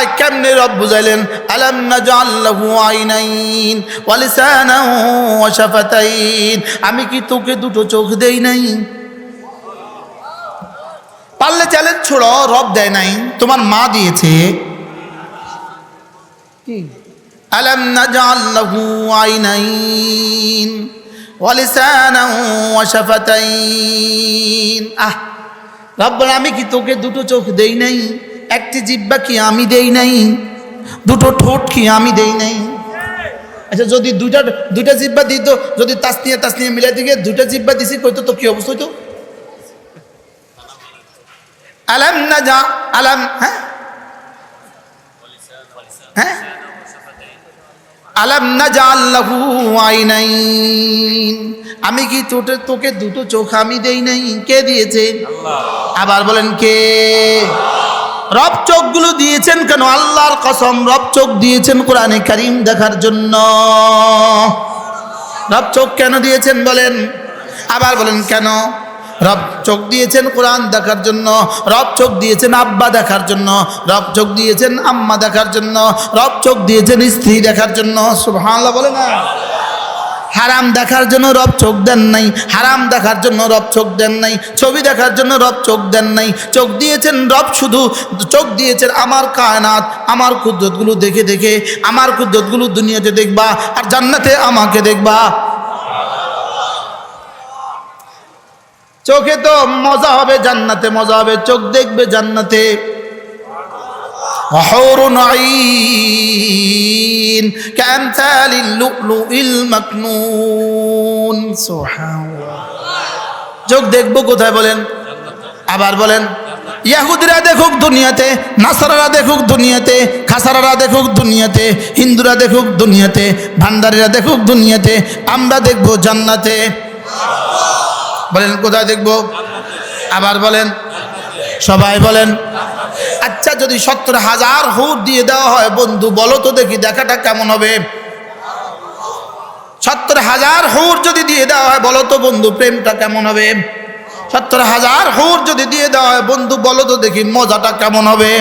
হায় কেমনে রব বুঝাইলেন? আলাম নাজাল্লাহু আইনাইন ওয়া লিসানান ওয়া শাফাতাইন। আমি কি তোকে দুটো চোখ দেই নাই? পারলে চ্যালেঞ্জ ছোড়ো রব দেয় নাই। তোমার মা দিয়েছে। কি? আলাম নাজাল্লাহু আইনাইন ওয়া লিসানান ওয়া শাফাতাইন। আহ রব্বর আমি কি তোকে দুটো চোখ দেই নাই? একটি জিব্বা কি আমি দেই নাই? দুটো ঠোঁট কি আমি দেই নাই? আচ্ছা যদি দুইটা দুইটা জিব্বা দিত যদি তাসনিয়া তাসনিয়া মিলাই দিকে দুইটা জিব্বা দিছি কইতো তো কি অবস্থা হইতো? আলাম না যা আলাম হ্যাঁ? হ্যাঁ? আলাম না যা আল্লাহু আইনাইন। আমি কি তোকে তোকে দুটো চোখ আমি দেই নাই? কে দিয়েছে? আবার বলেন কে? রব চোখগুলো দিয়েছেন কেন? আল্লাহর কসম, রব চোখ দিয়েছেন কোরআনে কারিম দেখার জন্য। রব চোখ কেন দিয়েছেন বলেন? আবার বলেন, কেন? রব চোখ দিয়েছেন কোরআন দেখার জন্য, রব চোখ দিয়েছেন আব্বা দেখার জন্য, রব চোখ দিয়েছেন আম্মা দেখার জন্য, রব চোখ দিয়েছেন স্ত্রী দেখার জন্য। সুবহানাল্লাহ বলে না। হারাম দেখার জন্য রব চোখ দেন নাই, হারাম দেখার জন্য রব চোখ দেন নাই, ছবি দেখার জন্য রব চোখ দেন নাই, চোখ দিয়েছেন রব শুধু, চোখ দিয়েছেন আমার কায়নাত, আমার কুদ্রতগুলো দেখে দেখে, আমার কুদ্রতগুলো দুনিয়াতে দেখবা আর জান্নাতে আমাকে দেখবা। চোখে তো মজা হবে জান্নাতে, মজা হবে, চোখ দেখবে জান্নাতে। হরুন كأمثال اللؤلؤ المكنون سبحان الله চোখ দেখবো কোথায় বলেন আবার বলেন ইয়াহুদিরা দেখুক দুনিয়াতে নাসারারা দেখুক দুনিয়াতে খাসারারা দেখুক দুনিয়াতে হিন্দুরা দেখুক দুনিয়াতে ভান্ডারীরা দেখুক দুনিয়াতে আমরা দেখবো জান্নাতে বলেন কোথায় দেখবো আবার বলেন সবাই বলেন আচ্ছা যদি সত্তর হাজার হুর দিয়ে দেওয়া হয়, বন্ধু বলো তো দেখি দেখাটা কেমন হবে। সত্তর হাজার হুর যদি দিয়ে দেওয়া হয়, বলো তো বন্ধু প্রেমটা কেমন হবে। সত্তর হাজার হুর যদি দিয়ে দেওয়া হয়, বন্ধু বলো তো দেখি মজাটা কেমন হবে।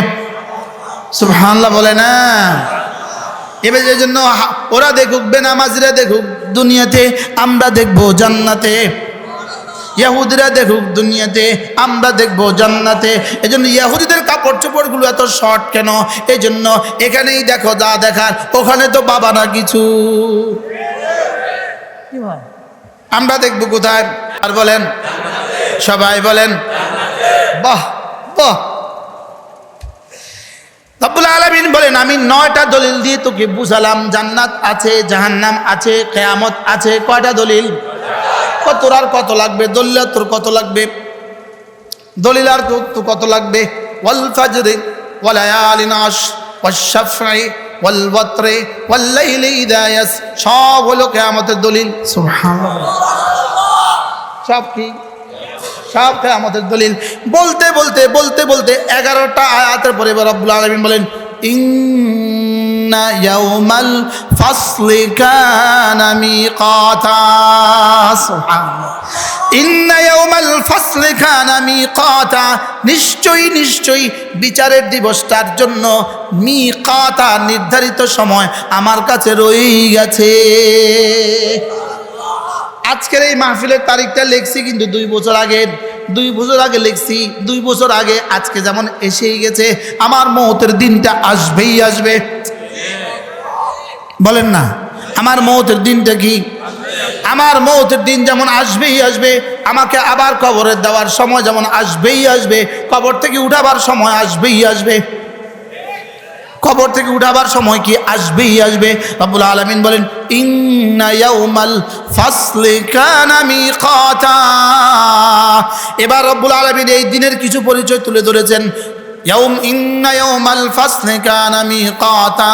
সুবহানাল্লাহ বলে না। এবার যে জন্য ওরা দেখুক, বেনামাজিরা দেখুক, দুনিয়াতে আমরা দেখব জান্নাতে। ইয়াহুদিরা দেখুক দুনিয়াতে, আমরা দেখব জান্নাতে। এই জন্য ইয়াহুদিদের কাপড় চোপড়গুলো এত শর্ট কেন? এই জন্য এখানেই দেখো যা দেখার, ওখানে তো বাবা না কিছু। আমরা দেখব কোথায়? আর বলেন, সবাই বলেন, বাহ বাহ। রব্বুল আলমিন বলেন, আমি নয়টা দলিল দিয়ে তোকে বুঝালাম, জান্নাত আছে, জাহান্নাম আছে, কেয়ামত আছে, কয়টা দলিল? কত আর কত লাগবে? দলিল তোর কত লাগবে? দলিল আর তোর তো কত লাগবে? ওয়াল ফাজরে ওয়ালায়ালিন আশ ওয়াশাফঈ ওয়াল ওয়াতরে ওয়াল লাইলি ইযা ইয়াস সব হলো কিয়ামতের দলিল। সুবহানাল্লাহ। সব কি? সব কিয়ামতের দলিল। বলতে বলতে বলতে বলতে এগারোটা আয়াতের পরে রব্বুল আলামিন বলেন ইন্না ইয়াউমাল ফাসলি কানা মিকাতা। সুবহানাল্লাহ। ইন্না ইয়াউমাল ফাসলি কানা মিকাতা। নিশ্চয়ই নিশ্চয়ই বিচারের দিবসটার জন্য মিকাতা নির্ধারিত সময় আমার কাছে রয়ে গেছে। আজকের এই মাহফিলের তারিখটা লেখছি কিন্তু দুই বছর আগে দুই বছর আগে লিখছি, দুই বছর আগে আজকে যেমন এসেই গেছে, আমার মৌতের দিনটা আসবেই আসবে। বলেন না, আমার মৌতের দিনটা কি? আমার মৌতের দিন যেমন আসবেই আসবে, আমাকে আবার কবরে দেওয়ার সময় যেমন আসবেই আসবে, কবর থেকে উঠাবার সময় আসবেই আসবে। কবর থেকে উঠাবার সময় কি আসবেই আসবে? রব্বুল আলমিন বলেন, ইন্না ইয়াউমাল ফাসলি কানা মিকাতা। এবার রব্বুল আলমিন এই দিনের কিছু পরিচয় তুলে ধরেছেন। ইয়াউম, ইন্না ইয়াউমাল ফাসলি কানা মিকাতা।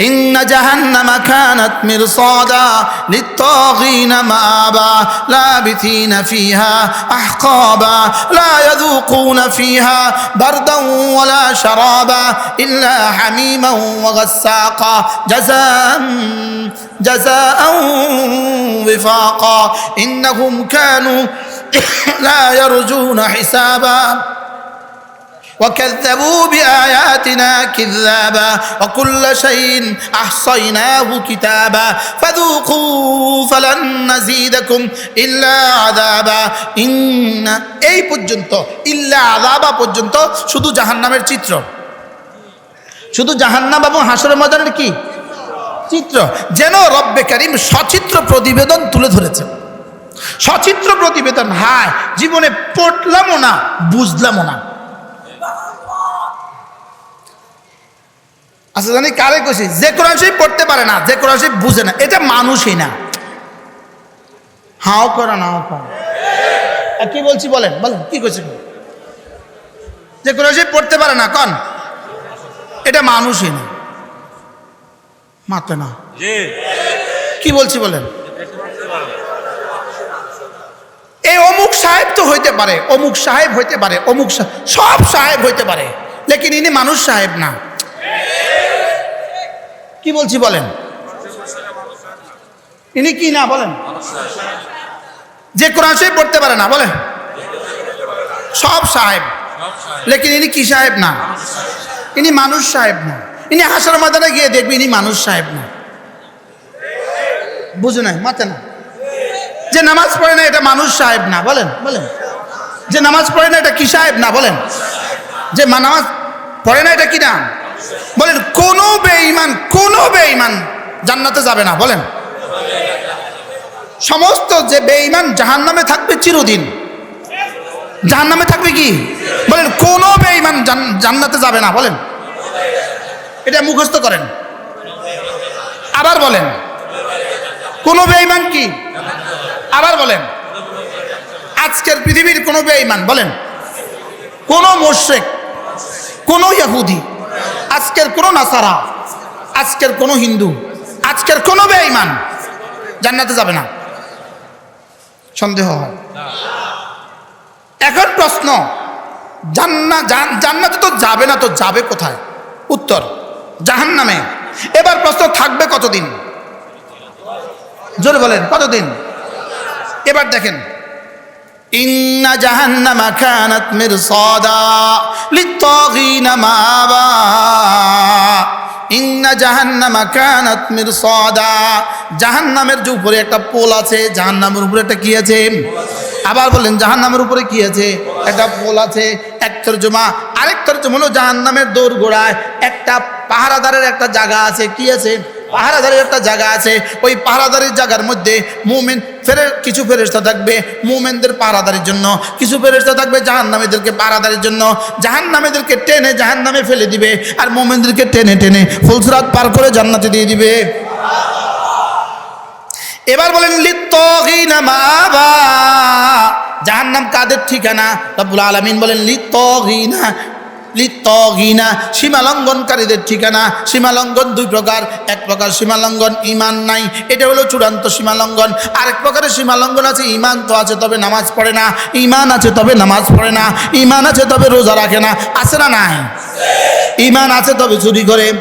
إن جهنم كانت مرصادا للطاغين مآبا لابثين فيها أحقابا لا يذوقون فيها بردا ولا شرابا إلا حميما وغساقا جزاء جزاء وفاقا. إنهم كانوا لا يرجون حسابا. وكذبوا بآياتنا كذابا وكل شيء أحصيناه كتابا فذوقوا فلن نزيدكم إلا عذابا إن এই পর্যন্ত ইল্লা আযাবা পর্যন্ত শুধু জাহান্নামের চিত্র শুধু জাহান্নাম এবং হাসরের ময়দানের কি চিত্র যেন রব্বে করিম সচিত্র প্রতিবেদন তুলে ধরেছেন সচিত্র প্রতিবেদন হায় জীবনে পড়লামও না বুঝলামও না আচ্ছা জানি কারে কইছি? যে কোরআন শরীফ পড়তে পারে না যে কোরআন শরীফ বুঝে না এটা মানুষই না। হাও করা নাও করা। কি বলছি বলেন বলেন কি কইছে? যে কোরআন শরীফ পড়তে পারে না কন? এটা মানুষই না। মাতে না। জি। কি বলছি বলেন? এই অমুক সাহেব তো হইতে পারে অমুক সাহেব হইতে পারে অমুক সব সাহেব হইতে পারে লেকিন ইনি মানুষ সাহেব না। কি বলছি বলেন? ইনি কি না, বলেন। যে কোরআন শরীফ পড়তে পারে না, বলেন। সব সাহেব। লেকিন ইনি কি সাহেব না? ইনি মানুষ সাহেব না। ইনি হাসার ময়দানে গিয়ে দেখবি ইনি মানুষ সাহেব না। বুঝে নাই মাতে না যে নামাজ পড়ে না, এটা মানুষ সাহেব না, বলেন বলেন। যে নামাজ পড়ে না, এটা কি সাহেব না, বলেন। যে নামাজ পড়ে না, এটা কি না? বলেন, কোনো বেঈমান কোনো বেঈমান জান্নাতে যাবে না, বলেন। সমস্ত যে বেঈমান জাহান্নামে থাকবে চিরদিন। জাহান্নামে থাকবে কি? বলেন, কোনো বেঈমান জান- জান্নাতে যাবে না, বলেন। এটা মুখস্থ করেন। আবার বলেন। কোনো বেঈমান কি? আবার বলেন। আজকের পৃথিবীর কোনো বেঈমান, বলেন। কোনো মোশেক কোনো ইহুদি আজকের কোনো নাসারা, আজকের কোনো হিন্দু, আজকের কোনো বেঈমান জান্নাতে যাবে না। সন্দেহ হয়। এখন প্রশ্ন, জান্না জান্নাতে তো যাবে না, তো যাবে কোথায়? উত্তর, জাহান্নামে। এবার প্রশ্ন, থাকবে কতদিন? জোরে বলেন, কতদিন? এবার দেখেন। ইন্না জাহান্নামা কানাত মিরসাদা লিত্তাগিনা মাবা ইন্না জাহান্নামা কানাত মিরসাদা। জাহান্নামের যে উপরে একটা পোল আছে, জাহান্নামের উপরে একটা কি আছে? আবার বলেন জাহান্নামের উপরে কি আছে? একটা পোল আছে, এক তর্জমা। আরেক তর্জমা হলো জাহান্নামের দৌড় গোড়ায় একটা পাহারাদারের একটা জায়গা আছে, কি আছে? পাহারাদারের একটা জায়গা আছে, ওই পাহারাদারের জায়গার মধ্যে মুমেন ফেরে, কিছু ফেরেস্তা থাকবে মুমেনদের পাহারাদারির জন্য, কিছু ফেরেস্তা থাকবে জাহান নামেদেরকে পাহারাদারির জন্য জাহান নামেদেরকে টেনে জাহান নামে ফেলে দিবে আর মোমেনদেরকে টেনে টেনে ফুলসরাত পার করে জান্নাতে দিয়ে দিবে। এবার বলেন, লিত্তগিনা মাবা জাহান্নাম কাদের ঠিকানা? রব্বুল আলামিন বলেন, লিত্তগিনা লিত্তগিনা সীমা লঙ্ঘনকারীদের ঠিকানা সীমা লঙ্ঘন দুই প্রকার। এক প্রকার সীমা লঙ্ঘন ইমান নাই, এটা হলো চূড়ান্ত সীমা লঙ্ঘন আরেক প্রকারের সীমা লঙ্ঘন আছে ইমান তো আছে, তবে নামাজ পড়ে না। ইমান আছে, তবে নামাজ পড়ে না। ইমান আছে, তবে রোজা রাখে না। আছে না নাই? ইমান আছে, তবে চুরি করে।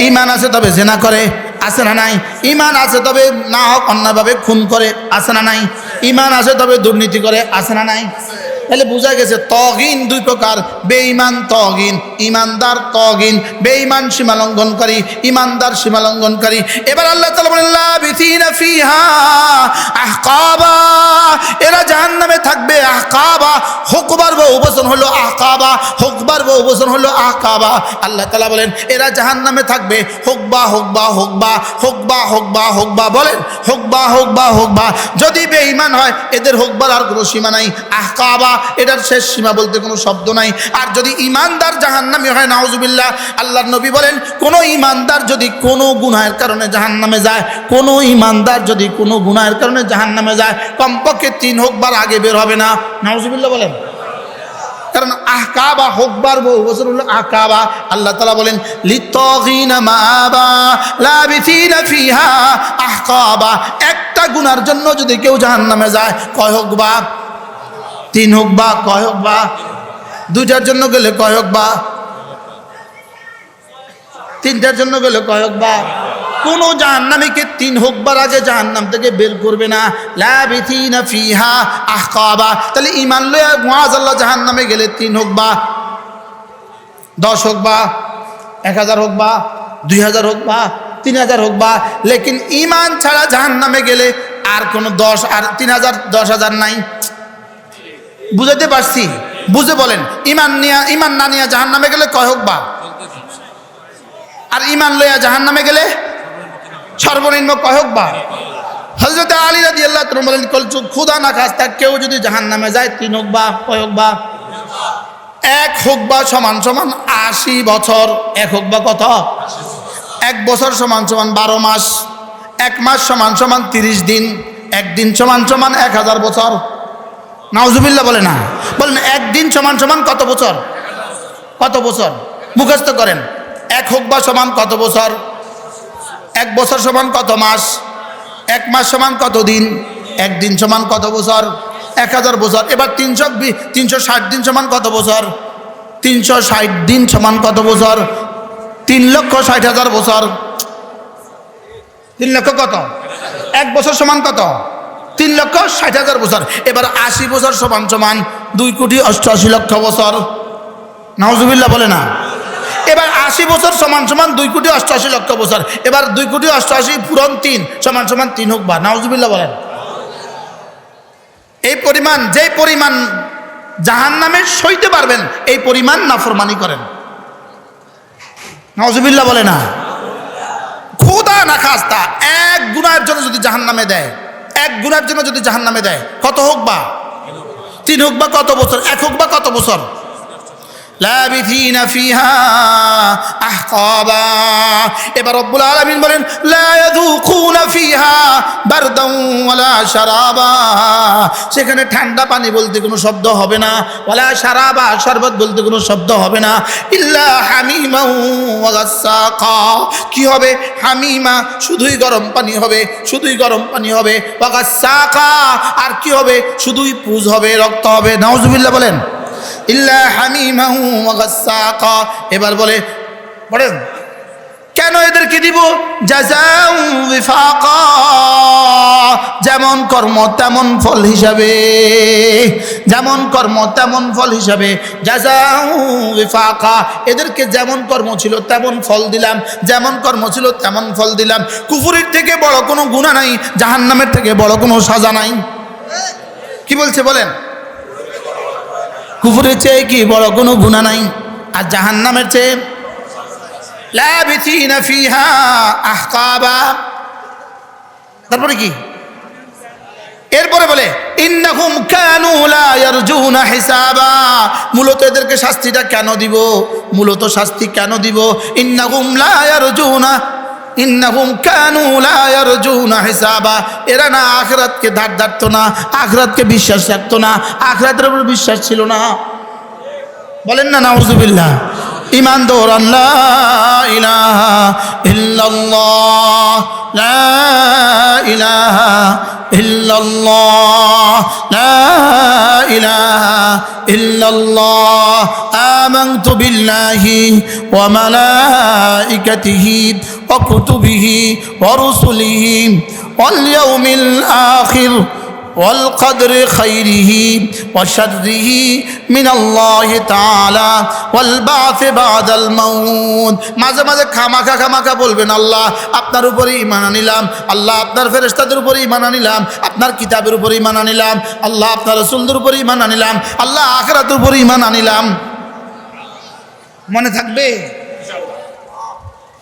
ইমান আছে, তবে জেনা করে। আছে না নাই? ইমান আছে, তবে না হোক অন্যভাবে খুন করে। আছে না নাই? ইমান আছে, তবে দুর্নীতি করে। আছে না নাই? তাহলে বোঝা গেছে তগিন দুই প্রকার। বেঈমান তগিন ইমানদার তগিন, বেঈমান সীমা লঙ্ঘনকারী ইমানদার সীমা লঙ্ঘনকারী এবার আল্লাহ তাআলা বলেন ফিহা আহকাবা। এরা জাহান্নামে থাকবে আহকাবা। হুকবার বচন হলো আহকাবা, হুকবার বচন হলো আহকাবা। আল্লাহ তাআলা বলেন, এরা জাহান্নামে থাকবে, হুকবা হুকবা হুকবা হুকবা হুকবা হুকবা বলেন, হুকবা হুকবা হুকবা। যদি বেঈমান হয়, এদের হুকবার আর কোনো সীমা নাই। আহকাবা এটার শেষ সীমা বলতে কোনো শব্দ নাই। আর যদি ইমানদার জাহান্নামী হয়, নাউজুবিল্লাহ, আল্লাহর নবী বলেন, কোনো ইমানদার যদি কোনো গুনাহের কারণে জাহান্নামে যায়, কোনো ইমানদার যদি কোনো গুনাহের কারণে জাহান্নামে যায়, কমপক্ষে তিন হোকবার আগে বের হবে না। নাউজুবিল্লাহ বলেন। কারণ আহকাবা হোকবার বহু বছর হলো আহকাবা। আল্লাহ তালা বলেন আহকাবা। একটা গুনার জন্য যদি কেউ জাহান্নামে যায়, কয় হোক বা তিন হোক বা, কয় হোক বা, দুইটার জন্য গেলে কয় হোক বা, তিনটার জন্য গেলে কয় হোক বা, কোন জাহান্নামীকে তিন হোকবার আগে জাহান্নাম থেকে বের করবে না। লাবিথিনা ফিহা আহকাবা। তাহলে ইমান লয়া মুআজ আল্লাহ জাহান্নামে গেলে তিন হোক বা, দশ হোক বা, এক হাজার হোক বা, দুই হাজার হোক বা, তিন হাজার হোক বা, লেকিন ইমান ছাড়া জাহান্নামে গেলে আর কোনো দশ, আর তিন হাজার, দশ হাজার নাই। বুঝাতে পারছি। বুঝে বলেন, ইমান নিয়া, ইমান না নিয়া জাহান নামে গেলে কয় হোক বা? আর ইমান লইয়া জাহান নামে গেলে সর্বনিম্ন কয়ক বা? হজরত আলী রাজি আল্লাহ তুমি বলেন কলচু না খাস্তা কেউ যদি জাহান নামে যায়, তিন হোক বা কয়ক বা? এক হোক বা সমান সমান আশি বছর। এক হোক বা কত? এক বছর সমান সমান বারো মাস। এক মাস সমান সমান তিরিশ দিন। একদিন সমান সমান এক হাজার বছর। নাউজুবিল্লা বলে না। বলেন, একদিন সমান সমান কত বছর? কত বছর? মুখস্থ করেন। এক হোক বা সমান কত বছর? এক বছর সমান কত মাস? এক মাস সমান কত দিন? একদিন সমান কত বছর? এক হাজার বছর। এবার তিনশো তিনশো ষাট দিন সমান কত বছর? তিনশো ষাট দিন সমান কত বছর? তিন লক্ষ ষাট হাজার বছর। তিন লক্ষ কত? এক বছর সমান কত? তিন লক্ষ ষাট হাজার বছর। এবার আশি বছর সমান সমান দুই কোটি অষ্টআশি লক্ষ বছর। নওয়াজুবিল্লাহ বলে না। এবার আশি বছর সমান সমান দুই কোটি অষ্টআশি লক্ষ বছর। এবার দুই কোটি অষ্টআশি পূরণ তিন সমান সমান তিন হোক বা। নাউজুবিল্লাহ বলেন। এই পরিমাণ যে পরিমাণ জাহান নামে সইতে পারবেন, এই পরিমাণ নাফরমানি করেন। নজবিল্লা বলে না। খুদা না খাস্তা, এক গুণার জন্য যদি জাহান নামে দেয় এক গুণার জন্য যদি জাহান নামে দেয়, কত হোক বা? তিন হোক বা কত বছর? এক হোক বা কত বছর? লাবিথিনা ফিহা আহকাবা। এবার রব্বুল আলামিন বলেন, লা ইয়াযুকুনা ফিহা বারদান ওয়ালা শারাবা। সেখানে ঠান্ডা পানি বলতে কোনো শব্দ হবে না, ওয়ালা শারাবা শরবত বলতে কোনো শব্দ হবে না। ইল্লা হামিমা ওয়া গাসসাকা কি হবে? হামিমা শুধুই গরম পানি হবে, শুধুই গরম পানি হবে, ওয়া গাসসাকা আর কি হবে? শুধুই পুজ হবে, রক্ত হবে। নাউজুবিল্লাহ বলেন। এবার বলে পড়েন কেন এদেরকে দিব? যেমন কর্ম, তেমন ফল হিসাবে। যেমন কর্ম, তেমন ফল হিসাবে। এদেরকে যেমন কর্ম ছিল, তেমন ফল দিলাম। যেমন কর্ম ছিল, তেমন ফল দিলাম। কুফুরির থেকে বড় কোনো গুণা নাই, জাহান্নামের থেকে বড় কোনো সাজা নাই। কি বলছে, বলেন? কুফুরের চেয়ে কি বড় কোনো গুণা নাই? আর জাহান নামের চেয়ে তারপরে কি? এরপরে বলে মূলত এদেরকে শাস্তিটা কেন দিব? মূলত শাস্তি কেন দিব? ইন্নাহুম লা ইয়ারজুনা ইন্নাহুম কানু লা ইয়ারজুনা হিসাবা। এরা না আখরাতকে ধার ধারতো না, আখরাতকে বিশ্বাস রাখতো না, আখরাতের উপর বিশ্বাস ছিল না। বলেন না, নাউজুবিল্লাহ। ইমান দৌর আল্লাহ, ইলাহা ইল্লাল্লাহ, লা ইলাহা ইল্লাল্লাহ, লা ইলাহা ইল্লাল্লাহ, আমানতু বিল্লাহি ওয়া মালাইকাতিহি وكتبه ورسله واليوم الآخر والقدر خيره وشره من الله تعالى والبعث بعد الموت মাঝে মাঝে খামাখা খামাখা বলবেন আল্লাহ আপনার উপরে ইমান আনিলাম আল্লাহ আপনার ফেরেশতাদের উপরে ইমান আনিলাম আপনার কিতাবের উপরে ইমান আনিলাম আল্লাহ আপনার রসুলদের উপরে ইমান আনিলাম আল্লাহ আখরাতের উপরে ইমান আনিলাম মনে থাকবে